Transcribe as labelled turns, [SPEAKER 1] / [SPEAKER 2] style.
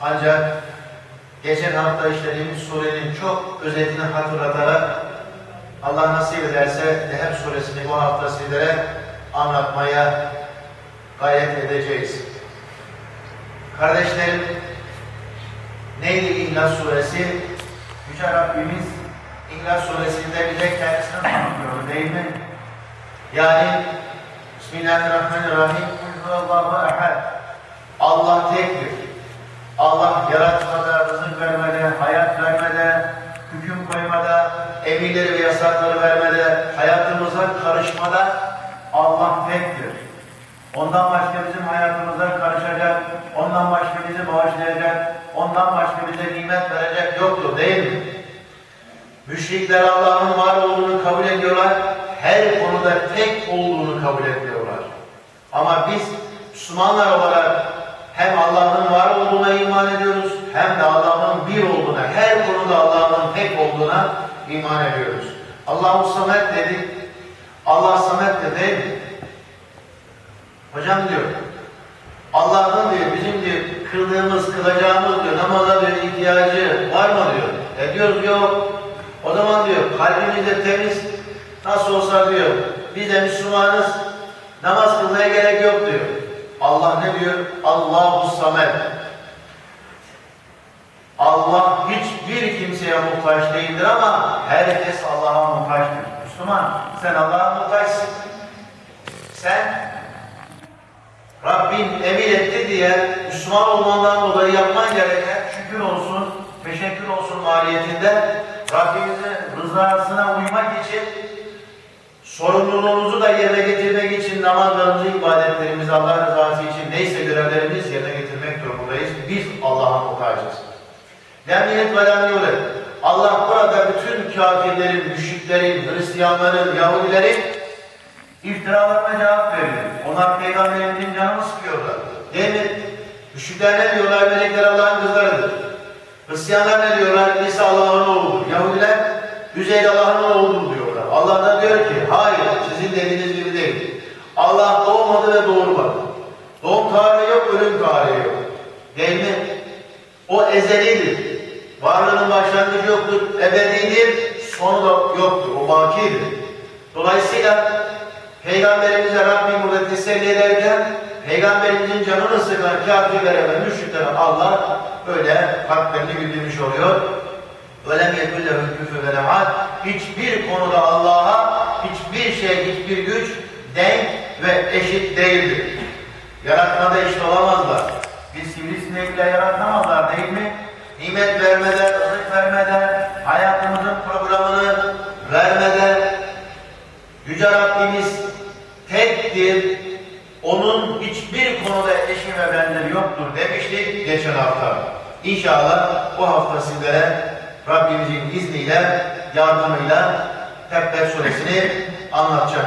[SPEAKER 1] Ancak geçen hafta işlediğimiz surenin çok özetini hatırlatarak Allah nasip ederse Leheb suresini bu hafta sizlere anlatmaya gayret edeceğiz. Kardeşlerim, neydi İhlas suresi? Yüce Rabbimiz İhlas suresinde bize kendisini tanıtıyor değil mi? Yani Bismillahirrahmanirrahim Kulhuvallahu ehad Allah tektir. Allah yaratmada, rızık vermede, hayat vermede, hüküm koymada, emirleri ve yasakları vermede, hayatımıza karışmada Allah tektir. Ondan başka bizim hayatımıza karışacak, ondan başka bizi bağışlayacak, ondan başka bize nimet verecek yoktur değil mi? Müşrikler Allah'ın var olduğunu kabul ediyorlar, her konuda tek olduğunu kabul ediyorlar. Ama biz Müslümanlar olarak hem Allah'ın var olduğuna iman ediyoruz, hem de Allah'ın bir olduğuna, her konuda Allah'ın tek olduğuna iman ediyoruz. Allahu Samet dedik, Allah Samet de değil? Hocam diyor, Allah'ın diyor, bizim diyor, kıldığımız, kılacağımız diyor, namaza diyor, ihtiyacı var mı diyor. E diyoruz yok. O zaman diyor, kalbimiz de temiz, nasıl olsa diyor, biz de Müslümanız, namaz kılmaya gerek yok diyor. Allah ne diyor? Allahu Samet. Allah hiçbir kimseye muhtaç değildir ama herkes Allah'a muhtaçtır. Müslüman, sen Allah'a muhtaçsın. Sen Rabbin emir etti diye Müslüman olmandan dolayı yapman gereken şükür olsun, teşekkür olsun maliyetinde Rabbimizin rızasına uymak için sorumluluğumuzu da yerine getirmek için namazlarımızı, ibadetlerimizi Allah muhtacız. Lemniyet ve lemniyet. Allah burada bütün kafirlerin, müşriklerin, Hristiyanların, Yahudilerin iftiralarına cevap veriyor. Onlar peygamberimizin canını sıkıyorlar. Değil mi? Müşrikler ne diyorlar? Melekler Allah'ın kızlarıdır. Hristiyanlar ne diyorlar? İsa Allah'ın oğludur. Yahudiler Üzeyr Allah'ın oğludur diyorlar. Allah da diyor ki hayır sizin dediğiniz gibi değil. Allah doğmadı ve doğurmadı. Doğum tarihi yok, ölüm tarihi yok. Değil mi? O ezelidir. Varlığının başlangıcı yoktur, ebedidir, sonu da yoktur, o bakidir. Dolayısıyla Peygamberimize Rabbim burada teselli ederken Peygamberimizin canını sıkan kafirlere ve müşriklere Allah böyle kalplerini güldürmüş oluyor. وَلَمْ يَكُلْ لَهُ الْكُفُ وَلَمَعَدْ Hiçbir konuda Allah'a hiçbir şey, hiçbir güç denk ve eşit değildir. Yaratmada eşit olamazlar. Bir sivrisinekle yaratamazlar değil mi? Nimet vermeden, rızık vermeden, hayatımızın programını vermeden Yüce Rabbimiz tektir. Onun hiçbir konuda eşi ve benzeri yoktur demiştik geçen hafta. İnşallah bu hafta sizlere Rabbimizin izniyle, yardımıyla Tebbet suresini anlatacağım.